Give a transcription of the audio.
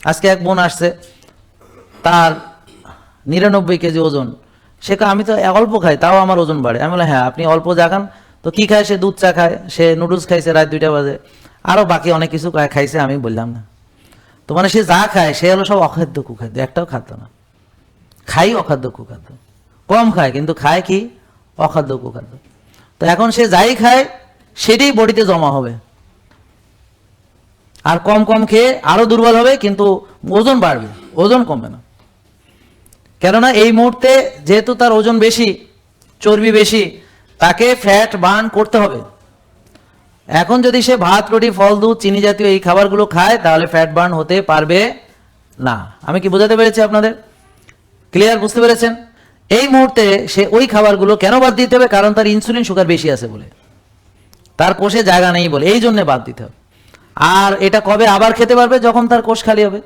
আজকে এক বোন আসছে, তার নিরানব্বই কেজি ওজন। সে আমি তো অল্প খাই, তাও আমার ওজন বাড়ে। আমি বললাম হ্যাঁ আপনি অল্প খান। তো কি খায়? সে দুধ চা খায়, সে নুডলস খাইছে রাত দুইটা বাজে। আরও বাকি অনেক কিছু খাইছে, আমি বললাম না। তো মানে সে যা খায়, সে হলো সব অখাদ্য কুখাদ্য, একটাও খাদ্য না। খাই অখাদ্য কুখাদ্য, কম খায়, কিন্তু খায় কি? অখাদ্য কুখাদ্য। তো এখন সে যাই খায়, সেটাই বডিতে জমা হবে। আর কম কম খেয়ে আরও দুর্বল হবে, কিন্তু ওজন বাড়বে, ওজন কমবে না। কেননা এই মুহূর্তে যেহেতু তার ওজন বেশি, চর্বি বেশি, তাকে ফ্যাট বার্ন করতে হবে। এখন যদি সে ভাত, রুটি, ফল, দুধ, চিনি জাতীয় এই খাবারগুলো খায়, তাহলে ফ্যাট বার্ন হতে পারবে না। আমি কি বোঝাতে পেরেছি আপনাদের? ক্লিয়ার বুঝতে পেরেছেন? এই মুহূর্তে সে ওই খাবারগুলো কেন বাদ দিতে হবে? কারণ তার ইনসুলিন সুগার বেশি আছে বলে। তার কোষে জায়গা নেই বলে। এই জন্য বাদ দিতে হবে। আর এটা কবে আবার খেতে পারবে যখন তার কোষ খালি হবে?